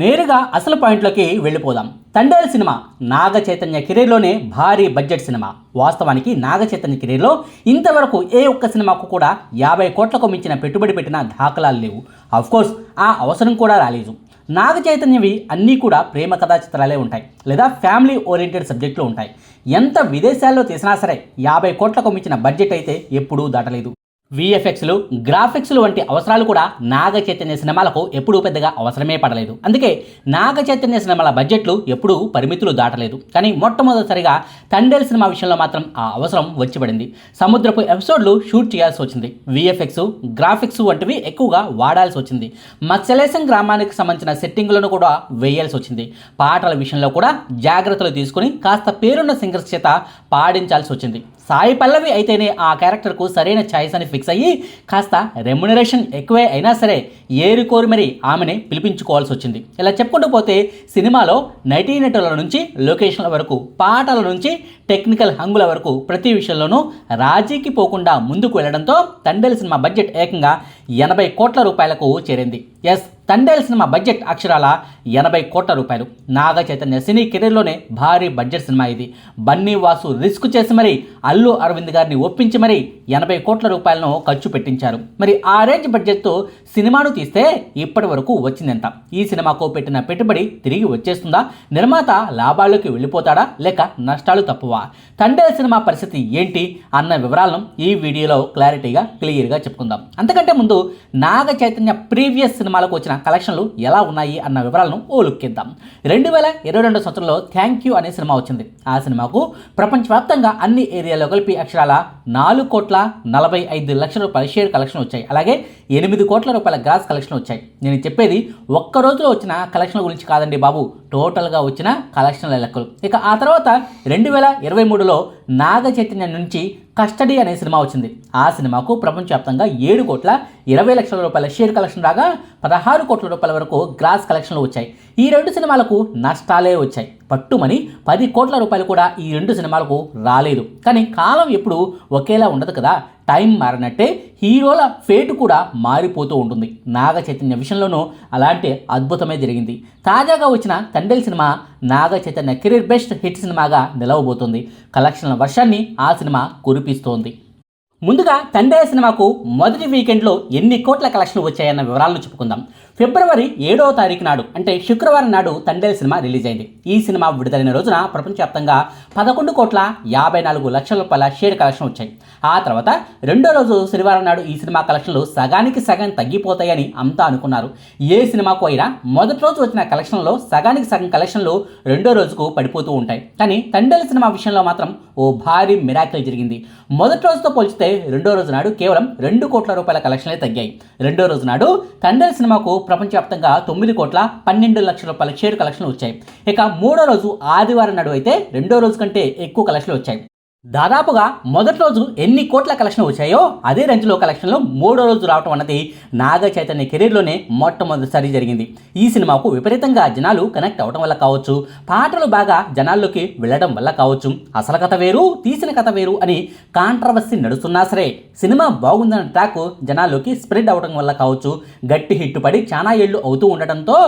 నేరుగా అసలు పాయింట్లోకి వెళ్ళిపోదాం. తండేల్ సినిమా నాగ చైతన్య కెరీర్లోనే భారీ బడ్జెట్ సినిమా. వాస్తవానికి నాగ చైతన్య కెరీర్లో ఇంతవరకు ఏ ఒక్క సినిమాకు కూడా యాభై కోట్లకు మించిన పెట్టుబడి పెట్టిన దాఖలాలు లేవు. కోర్స్ ఆ అవసరం కూడా రాలేదు. నాగ చైతన్యవి అన్నీ కూడా ప్రేమ కథా చిత్రాలే ఉంటాయి. లేదా ఫ్యామిలీ ఓరియంటెడ్ సబ్జెక్టులు ఉంటాయి. ఎంత విదేశాల్లో తీసినా సరే యాభై కోట్లకు మించిన బడ్జెట్ అయితే ఎప్పుడూ దాటలేదు. విఎఫ్ఎక్స్లు గ్రాఫిక్స్లు వంటి అవసరాలు కూడా నాగ చైతన్య సినిమాలకు ఎప్పుడూ పెద్దగా అవసరమే పడలేదు. అందుకే నాగ చైతన్య సినిమాల బడ్జెట్లు ఎప్పుడూ పరిమితులు దాటలేదు. కానీ మొట్టమొదటిసారిగా తండేల్ సినిమా విషయంలో మాత్రం ఆ అవసరం వచ్చి పడింది సముద్రపు ఎపిసోడ్లు షూట్ చేయాల్సి వచ్చింది. విఎఫ్ఎక్స్ గ్రాఫిక్స్ వంటివి ఎక్కువగా వాడాల్సి వచ్చింది. మత్స్యలేశం గ్రామానికి సంబంధించిన సెట్టింగులను కూడా వేయాల్సి వచ్చింది. పాటల విషయంలో కూడా జాగ్రత్తలు తీసుకుని కాస్త పేరున్న సింగర్స్ చేత పాడించాల్సి వచ్చింది. సాయి పల్లవి అయితేనే ఆ క్యారెక్టర్కు సరైన ఛాయిస్ అని ఫిక్స్ అయ్యి కాస్త రెమ్యునరేషన్ ఎక్కువే అయినా సరే ఏరి కోరి మరి ఆమెని పిలిపించుకోవాల్సి వచ్చింది. ఇలా చెప్పుకుంటూ పోతే సినిమాలో నటీనటుల నుంచి లొకేషన్ల వరకు పాటల నుంచి టెక్నికల్ హంగుల వరకు ప్రతి విషయంలోనూ రాజీకి పోకుండా ముందుకు వెళ్ళడంతో తండేల్ సినిమా బడ్జెట్ ఏకంగా ఎనభై కోట్ల రూపాయలకు చేరింది. ఎస్ తండేల్ సినిమా బడ్జెట్ అక్షరాల ఎనభై కోట్ల రూపాయలు. నాగ చైతన్య సినీ కెరీర్లోనే భారీ బడ్జెట్ సినిమా ఇది. బన్నీ వాసు రిస్క్ చేసి మరీ అల్లు అరవింద్ గారిని ఒప్పించి మరీ ఎనభై కోట్ల రూపాయలను ఖర్చు పెట్టించారు. మరి ఆ రేంజ్ బడ్జెట్తో సినిమాను తీస్తే ఇప్పటి వరకు వచ్చిందెంత ఈ సినిమాకు పెట్టిన పెట్టుబడి తిరిగి వచ్చేస్తుందా? నిర్మాత లాభాల్లోకి వెళ్ళిపోతాడా? లేక నష్టాలు తప్పువా? తండేల్ సినిమా పరిస్థితి ఏంటి? అన్న వివరాలను ఈ వీడియోలో క్లారిటీగా క్లియర్గా చెప్పుకుందాం. అంతకంటే ముందు నాగ చైతన్య ప్రీవియస్ సినిమాలకు వచ్చిన కలెక్షన్లు ఎలా ఉన్నాయి అన్న వివరాలను ఓ లుక్కిద్దాం రెండు వేల ఇరవై రెండు సంవత్సరంలో థ్యాంక్ యూ అనే సినిమా వచ్చింది. ఆ సినిమాకు ప్రపంచవ్యాప్తంగా అన్ని ఏరియాలో కలిపి అక్షరాల నాలుగు కోట్ల నలభై ఐదు లక్షల రూపాయల షేర్ కలెక్షన్ వచ్చాయి. అలాగే ఎనిమిది కోట్ల రూపాయల గ్రాస్ కలెక్షన్ వచ్చాయి. నేను చెప్పేది ఒక్క రోజులో వచ్చిన కలెక్షన్ల గురించి కాదండి బాబు. టోటల్గా వచ్చిన కలెక్షన్ల లెక్కలు. ఇక ఆ తర్వాత రెండు వేల ఇరవై మూడులో నాగ చైతన్య నుంచి కస్టడీ అనే సినిమా వచ్చింది. ఆ సినిమాకు ప్రపంచవ్యాప్తంగా ఏడు కోట్ల ఇరవై లక్షల రూపాయల షేర్ కలెక్షన్ రాగా పదహారు కోట్ల రూపాయల వరకు గ్రాస్ కలెక్షన్లు వచ్చాయి. ఈ రెండు సినిమాలకు నష్టాలే వచ్చాయి. పట్టుమని పది కోట్ల రూపాయలు కూడా ఈ రెండు సినిమాలకు రాలేదు. కానీ కాలం ఎప్పుడు ఒకేలా ఉండదు కదా. టైం మారినట్టే హీరోల ఫేటు కూడా మారిపోతూ ఉంటుంది. నాగ చైతన్య విషయంలోనూ అలాంటి అద్భుతమే జరిగింది. తాజాగా వచ్చిన Thandel cinema Naga Chaitanya career best hit సినిమాగా నిలవబోతుంది. కలెక్షన్ల వర్షాన్ని ఆ సినిమా కురిపిస్తోంది. ముందుగా తండ్రి సినిమాకు మొదటి వీకెండ్లో ఎన్ని కోట్ల కలెక్షన్లు వచ్చాయన్న వివరాలను చెప్పుకుందాం. ఫిబ్రవరి ఏడవ తారీఖు నాడు అంటే శుక్రవారం నాడు తండేల్ సినిమా రిలీజ్ అయింది. ఈ సినిమా విడుదలైన రోజున ప్రపంచవ్యాప్తంగా పదకొండు కోట్ల యాభై నాలుగు లక్షల రూపాయల షేర్ కలెక్షన్ వచ్చాయి. ఆ తర్వాత రెండో రోజు శనివారం నాడు ఈ సినిమా కలెక్షన్లు సగానికి సగం తగ్గిపోతాయని అంతా అనుకున్నారు. ఏ సినిమాకు అయినా మొదటి రోజు వచ్చిన కలెక్షన్లో సగానికి సగం కలెక్షన్లు రెండో రోజుకు పడిపోతూ ఉంటాయి. కానీ తండేల్ సినిమా విషయంలో మాత్రం ఓ భారీ మిరాకిల్ జరిగింది. మొదటి రోజుతో పోల్చితే రెండో రోజు నాడు కేవలం రెండు కోట్ల రూపాయల కలెక్షన్లే తగ్గాయి. రెండో రోజు నాడు తండ్రి సినిమాకు ప్రపంచవ్యాప్తంగా తొమ్మిది కోట్ల పన్నెండు లక్షల రూపాయల షేర్ కలెక్షన్లు వచ్చాయి. ఇక మూడో రోజు ఆదివారం నాడు అయితే రెండో రోజు కంటే ఎక్కువ కలెక్షన్లు వచ్చాయి. దాదాపుగా మొదటి రోజు ఎన్ని కోట్ల కలెక్షన్ వచ్చాయో అదే రేంజ్లో కలెక్షన్లో మూడో రోజు రావటం అన్నది నాగ చైతన్య కెరీర్లోనే మొట్టమొదటిసారి జరిగింది. ఈ సినిమాకు విపరీతంగా జనాలు కనెక్ట్ అవ్వడం వల్ల కావచ్చు పాటలు బాగా జనాల్లోకి వెళ్ళడం వల్ల కావచ్చు. అసలు కథ వేరు తీసిన కథ వేరు అని కాంట్రవర్సీ నడుస్తున్నా సరే సినిమా బాగుందన్న ట్రాక్ జనాల్లోకి స్ప్రెడ్ అవ్వడం వల్ల కావచ్చు. గట్టి హిట్ పడి చాలా ఏళ్ళు అవుతూ ఉండటంతో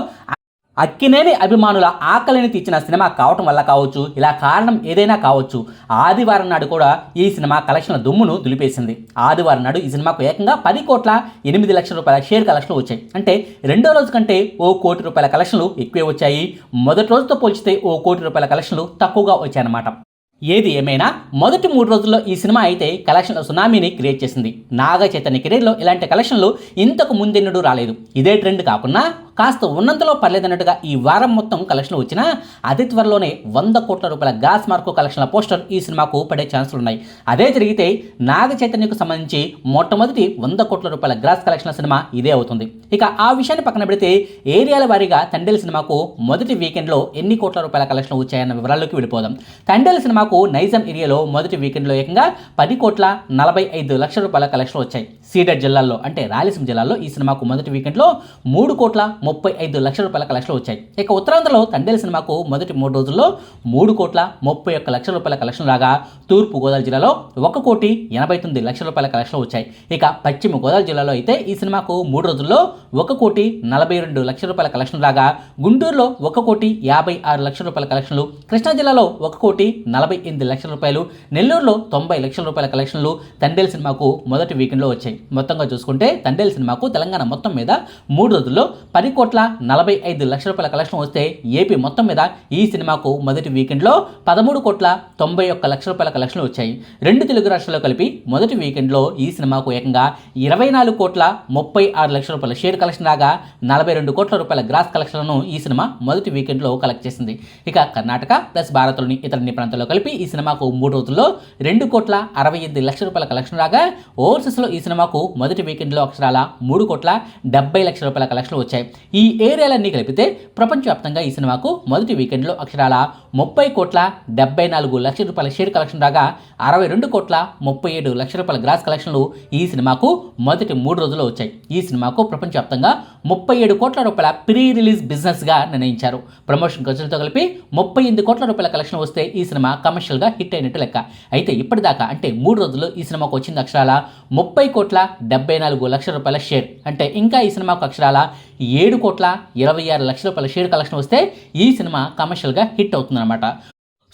అక్కినేని అభిమానుల ఆకలిని తీర్చిన సినిమా కావటం వల్ల కావచ్చు ఇలా కారణం ఏదైనా కావచ్చు ఆదివారం నాడు కూడా ఈ సినిమా కలెక్షన్ల దుమ్మును దులిపేసింది. ఆదివారం నాడు ఈ సినిమాకు ఏకంగా పది కోట్ల ఎనిమిది లక్షల రూపాయల షేర్ కలెక్షన్లు వచ్చాయి. అంటే రెండో రోజు కంటే ఓ కోటి రూపాయల కలెక్షన్లు ఎక్కువే వచ్చాయి. మొదటి రోజుతో పోల్చితే ఓ కోటి రూపాయల కలెక్షన్లు తక్కువగా వచ్చాయన్నమాట. ఏది ఏమైనా మొదటి మూడు రోజుల్లో ఈ సినిమా అయితే కలెక్షన్ల సునామీని క్రియేట్ చేసింది. నాగ చైతన్య కెరీర్లో ఇలాంటి కలెక్షన్లు ఇంతకు ముందెన్నడూ రాలేదు. ఇదే ట్రెండ్ కాకుండా కాస్త ఉన్నంతలో పర్లేదన్నట్టుగా ఈ వారం మొత్తం కలెక్షన్లు వచ్చినా అతి త్వరలోనే వంద కోట్ల రూపాయల గ్రాస్ మార్కు కలెక్షన్ల పోస్టర్ ఈ సినిమాకు పడే ఛాన్సులు ఉన్నాయి. అదే జరిగితే నాగ చైతన్యకు సంబంధించి మొట్టమొదటి వంద కోట్ల రూపాయల గ్రాస్ కలెక్షన్ల సినిమా ఇదే అవుతుంది. ఇక ఆ విషయాన్ని పక్కన పెడితే ఏరియాల వారీగా తండేల్ సినిమాకు మొదటి వీకెండ్లో ఎన్ని కోట్ల రూపాయల కలెక్షన్లు వచ్చాయన్న వివరాల్లోకి వెళ్ళిపోదాం. తండేల్ సినిమాకు నైజం ఏరియాలో మొదటి వీకెండ్లో ఏకంగా పది కోట్ల నలభై ఐదు లక్షల రూపాయల కలెక్షన్లు వచ్చాయి. సీడెడ్ జిల్లాల్లో అంటే రాయలసీమ జిల్లాలో ఈ సినిమాకు మొదటి వీకెండ్లో మూడు కోట్ల ముప్పై ఐదు లక్షల రూపాయల కలెక్షన్లు వచ్చాయి. ఇక ఉత్తరాంధ్రలో తండేలు సినిమాకు మొదటి మూడు రోజుల్లో మూడు కోట్ల ముప్పై ఒక్క లక్షల రూపాయల కలెక్షన్ రాగా తూర్పు గోదావరి జిల్లాలో ఒక కోటి ఎనభై తొమ్మిది లక్షల రూపాయల కలెక్షన్లు వచ్చాయి. ఇక పశ్చిమ గోదావరి జిల్లాలో అయితే ఈ సినిమాకు మూడు రోజుల్లో ఒక కోటి నలభై రెండు లక్షల రూపాయల కలెక్షన్ రాగా గుంటూరులో ఒక కోటి యాభై ఆరు లక్షల రూపాయల కలెక్షన్లు కృష్ణా జిల్లాలో ఒక కోటి నలభై ఎనిమిది లక్షల రూపాయలు నెల్లూరులో తొంభై లక్షల రూపాయల కలెక్షన్లు తండేల్ సినిమాకు మొదటి వీకెండ్లో వచ్చాయి. మొత్తంగా చూసుకుంటే తండేల్ సినిమాకు తెలంగాణ మొత్తం మీద మూడు రోజుల్లో పది కోట్ల నలభై ఐదు లక్షల రూపాయల కలెక్షన్ వస్తే ఏపీ మొత్తం మీద ఈ సినిమాకు మొదటి వీకెండ్లో పదమూడు కోట్ల తొంభై ఒక్క లక్షల రూపాయల కలెక్షన్లు వచ్చాయి. రెండు తెలుగు రాష్ట్రాల్లో కలిపి మొదటి వీకెండ్లో ఈ సినిమాకు ఏకంగా ఇరవై నాలుగు కోట్ల ముప్పై ఆరు లక్షల రూపాయల షేర్ కలెక్షన్ రాగా నలభై రెండు కోట్ల రూపాయల గ్రాస్ కలెక్షన్లను ఈ సినిమా మొదటి వీకెండ్లో కలెక్ట్ చేసింది. ఇక కర్ణాటక ప్లస్ భారత్లోని ఇతర ప్రాంతాల్లో కలిపి ఈ సినిమాకు మూడు రోజుల్లో రెండు కోట్ల అరవై ఎనిమిది లక్షల రూపాయల కలెక్షన్ రాగా ఓవర్సీస్లో ఈ సినిమా సినిమాకు మొదటి వీకెండ్లో అక్షరాల మూడు కోట్ల డెబ్బై లక్షల రూపాయల కలెక్షన్లు వచ్చాయి. ఈ ఏరియాలన్నీ కలిపితే ప్రపంచవ్యాప్తంగా ఈ సినిమాకు మొదటి వీకెండ్లో అక్షరాల ముప్పై కోట్ల డెబ్బై నాలుగు లక్షల రూపాయల షేర్ కలెక్షన్ రాగా అరవై రెండు కోట్ల ముప్పై ఏడు లక్షల రూపాయల గ్రాస్ కలెక్షన్లు ఈ సినిమాకు మొదటి మూడు రోజుల్లో వచ్చాయి. ఈ సినిమాకు ప్రపంచవ్యాప్తంగా ముప్పై ఏడు కోట్ల రూపాయల ప్రీ రిలీజ్ బిజినెస్గా నిర్ణయించారు. ప్రమోషన్ ఖర్చులతో కలిపి ముప్పై ఎనిమిది కోట్ల రూపాయల కలెక్షన్ వస్తే ఈ సినిమా కమర్షియల్గా హిట్ అయినట్టు లెక్క. అయితే ఇప్పటిదాకా అంటే మూడు రోజుల్లో ఈ సినిమాకు వచ్చింది అక్షరాల ముప్పై కోట్ల డెబ్బై నాలుగు లక్షల రూపాయల షేర్. అంటే ఇంకా ఈ సినిమాకు అక్షరాల ఏడు కోట్ల ఇరవై ఆరు లక్షల రూపాయల షేర్ కలెక్షన్ వస్తే ఈ సినిమా కమర్షియల్గా హిట్ అవుతుందన్నమాట.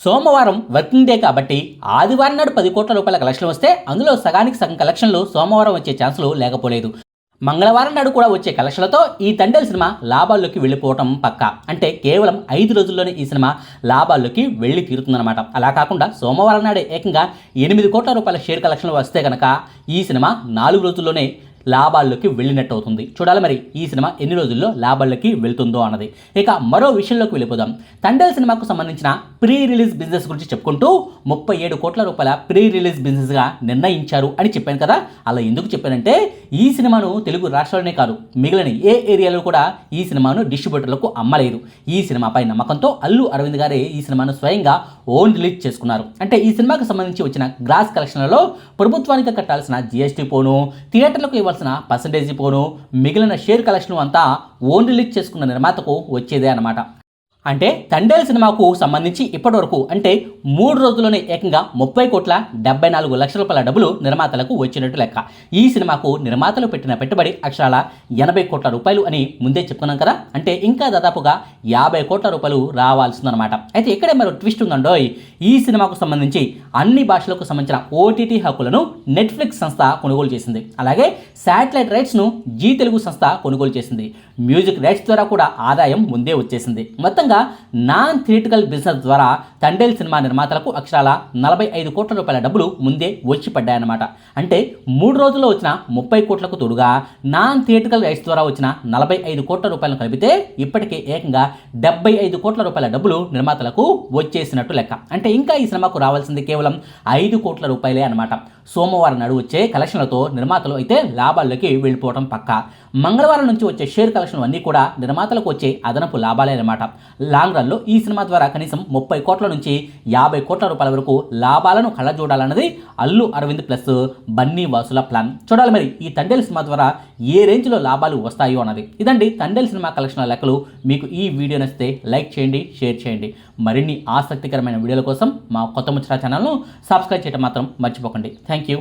సోమవారం వర్కింగ్ డే కాబట్టి ఆదివారం నాడు పది కోట్ల రూపాయల కలెక్షన్ వస్తే అందులో సగానికి సగం కలెక్షన్లు సోమవారం వచ్చే ఛాన్సులు లేకపోలేదు. మంగళవారం నాడు కూడా వచ్చే కలెక్షన్లతో ఈ తండేల్ సినిమా లాభాల్లోకి వెళ్ళిపోవటం పక్క. అంటే కేవలం ఐదు రోజుల్లోనే ఈ సినిమా లాభాల్లోకి వెళ్ళి తీరుతుందన్నమాట. అలా కాకుండా సోమవారం నాడే ఏకంగా ఎనిమిది కోట్ల రూపాయల షేర్ కలెక్షన్లు వస్తే కనుక ఈ సినిమా నాలుగు రోజుల్లోనే లాభాల్లోకి వెళ్ళినట్టు అవుతుంది చూడాలి మరి ఈ సినిమా ఎన్ని రోజుల్లో లాభాల్లోకి వెళ్తుందో అన్నది. ఇక మరో విషయంలోకి వెళ్ళిపోదాం. తండేల్ సినిమాకు సంబంధించిన ప్రీ రిలీజ్ బిజినెస్ గురించి చెప్పుకుంటూ ముప్పై ఏడు కోట్ల రూపాయల ప్రీ రిలీజ్ బిజినెస్గా నిర్ణయించారు అని చెప్పాను కదా. అలా ఎందుకు చెప్పానంటే ఈ సినిమాను తెలుగు రాష్ట్రాలనే కాదు మిగిలిన ఏ ఏరియాలో కూడా ఈ సినిమాను డిస్ట్రిబ్యూటర్లకు అమ్మలేదు. ఈ సినిమాపై నమ్మకంతో అల్లు అరవింద్ గారే ఈ సినిమాను స్వయంగా ఓన్ రిలీజ్ చేసుకున్నారు. అంటే ఈ సినిమాకు సంబంధించి వచ్చిన గ్రాస్ కలెక్షన్లలో ప్రభుత్వానికి కట్టాల్సిన జిఎస్టీ పోను థియేటర్లకు ఇవ్వాల్సిన పర్సంటేజీ పోను మిగిలిన షేర్ కలెక్షన్ అంతా ఓన్ రిలీజ్ చేసుకున్న నిర్మాతకు వచ్చేదే అనమాట అంటే తండేల్ సినిమాకు సంబంధించి ఇప్పటివరకు అంటే మూడు రోజుల్లోనే ఏకంగా ముప్పై కోట్ల డెబ్బై నాలుగు లక్షల రూపాయల డబ్బులు నిర్మాతలకు వచ్చినట్టు లెక్క. ఈ సినిమాకు నిర్మాతలు పెట్టిన పెట్టుబడి అక్షరాల ఎనభై కోట్ల రూపాయలు అని ముందే చెప్పుకున్నాం కదా. అంటే ఇంకా దాదాపుగా యాభై కోట్ల రూపాయలు రావాల్సిందనమాట అయితే ఇక్కడే మరో ట్విస్ట్ ఉందండో ఈ సినిమాకు సంబంధించి అన్ని భాషలకు సంబంధించిన ఓటీటీ హక్కులను నెట్ఫ్లిక్స్ సంస్థ కొనుగోలు చేసింది. అలాగే శాటిలైట్ రైట్స్ను జీ తెలుగు సంస్థ కొనుగోలు చేసింది. మ్యూజిక్ రైట్స్ ద్వారా కూడా ఆదాయం ముందే వచ్చేసింది. మొత్తం మొత్తంగా నాన్ థియేటికల్ బిజినెస్ ద్వారా తండేల్ సినిమా నిర్మాతలకు అక్షరాల నలభై ఐదు కోట్ల రూపాయల డబ్బులు ముందే వచ్చి పడ్డాయన్నమాట అంటే మూడు రోజుల్లో వచ్చిన ముప్పై కోట్లకు తోడుగా నాన్ థియేటికల్ రైట్స్ ద్వారా వచ్చిన నలభై ఐదు కోట్ల రూపాయలను కలిపితే ఇప్పటికే ఏకంగా డెబ్బై ఐదు కోట్ల రూపాయల డబ్బులు నిర్మాతలకు వచ్చేసినట్టు లెక్క. అంటే ఇంకా ఈ సినిమాకు రావాల్సింది కేవలం ఐదు కోట్ల రూపాయలే అనమాట సోమవారం నాడు వచ్చే కలెక్షన్లతో నిర్మాతలు అయితే లాభాల్లోకి వెళ్ళిపోవడం పక్క. మంగళవారం నుంచి వచ్చే షేర్ కలెక్షన్ అన్నీ కూడా నిర్మాతలకు వచ్చే అదనపు లాభాలే అనమాట లాంగ్ రన్లో ఈ సినిమా ద్వారా కనీసం ముప్పై కోట్ల నుంచి యాభై కోట్ల రూపాయల వరకు లాభాలను కళ్ళజూడాలన్నది అల్లు అరవింద్ ప్లస్ బన్నీ వాసుల ప్లాన్. చూడాలి మరి ఈ తండేల్ సినిమా ద్వారా ఏ రేంజ్లో లాభాలు వస్తాయో అన్నది. ఇదండి తండేల్ సినిమా కలెక్షన్ల లెక్కలు. మీకు ఈ వీడియో నచ్చితే లైక్ చేయండి షేర్ చేయండి. మరిన్ని ఆసక్తికరమైన వీడియోల కోసం మా కొత్త ముచ్చరా ఛానల్ను సబ్స్క్రైబ్ చేయడం మాత్రం మర్చిపోకండి. Thank you.